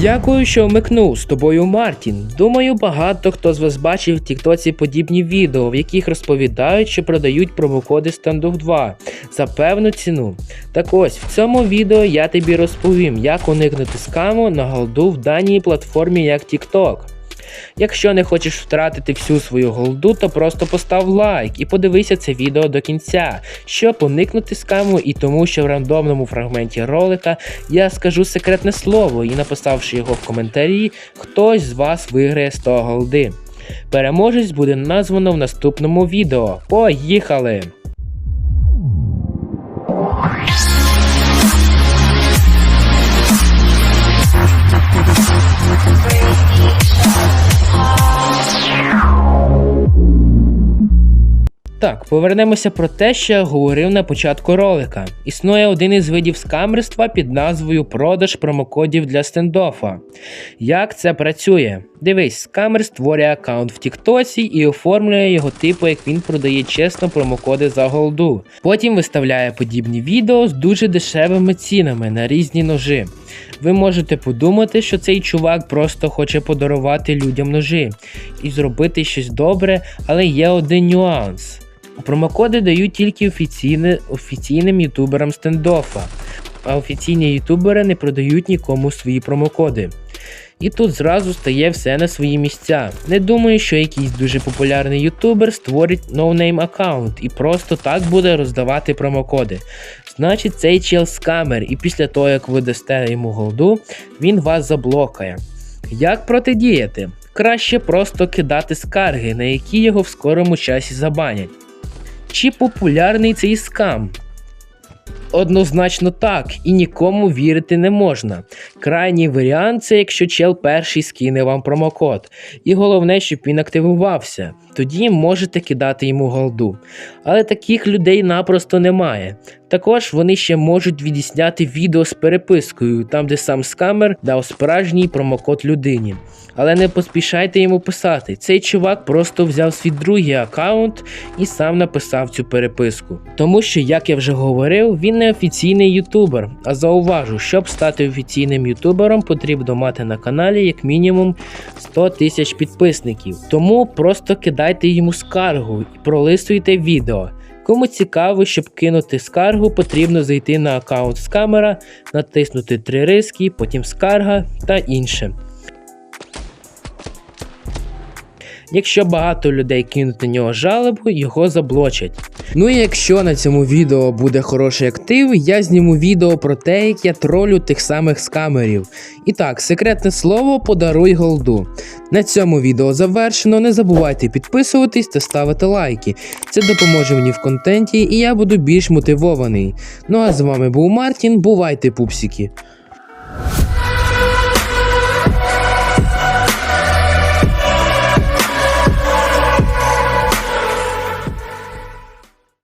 Дякую, що вмикнув з тобою Мартін. Думаю, багато хто з вас бачив в Тіктоці подібні відео, в яких розповідають, що продають промокоди Standoff 2 за певну ціну. Так ось в цьому відео я тобі розповім, як уникнути скаму на голду в даній платформі як TikTok. Якщо не хочеш втратити всю свою голду, то просто постав лайк і подивися це відео до кінця, щоб уникнути скаму і тому, що в рандомному фрагменті ролика я скажу секретне слово і написавши його в коментарі, хтось з вас виграє 100 голди. Переможець буде названо в наступному відео. Поїхали! Так, повернемося про те, що я говорив на початку ролика. Існує один із видів скамерства під назвою продаж промокодів для стендофа. Як це працює? Дивись, скамер створює аккаунт в Тіктосі і оформлює його типу, як він продає чесно промокоди за голду. Потім виставляє подібні відео з дуже дешевими цінами на різні ножи. Ви можете подумати, що цей чувак просто хоче подарувати людям ножи і зробити щось добре, але є один нюанс. Промокоди дають тільки офіційне, офіційним ютуберам стендофа, а офіційні ютубери не продають нікому свої промокоди. І тут зразу стає все на свої місця. Не думаю, що якийсь дуже популярний ютубер створить ноунейм аккаунт і просто так буде роздавати промокоди. Значить, цей чел скамер, і після того, як ви дасте йому голду, він вас заблокає. Як протидіяти? Краще просто кидати скарги, на які його в скорому часі забанять. Чи популярний цей скам? Однозначно так, і нікому вірити не можна. Крайній варіант це якщо чел перший скине вам промокод. І головне, щоб він активувався. Тоді можете кидати йому голду. Але таких людей напросто немає. Також вони ще можуть відісняти відео з перепискою, там де сам скамер дав справжній промокод людині. Але не поспішайте йому писати. Цей чувак просто взяв свій другий аккаунт і сам написав цю переписку. Тому що, як я вже говорив, він не офіційний ютубер. А зауважу, щоб стати офіційним ютубером, потрібно мати на каналі як мінімум 100 тисяч підписників. Тому просто кидайте йому скаргу і пролистуйте відео. Кому цікаво, щоб кинути скаргу, потрібно зайти на аккаунт камера, натиснути три риски, потім скарга та інше. Якщо багато людей кинуть на нього жалобу, його заблочать. Ну і якщо на цьому відео буде хороший актив, я зніму відео про те, як я тролю тих самих скамерів. І так, секретне слово подаруй голду. На цьому відео завершено. Не забувайте підписуватись та ставити лайки. Це допоможе мені в контенті і я буду більш мотивований. Ну а з вами був Мартін. Бувайте, пупсики!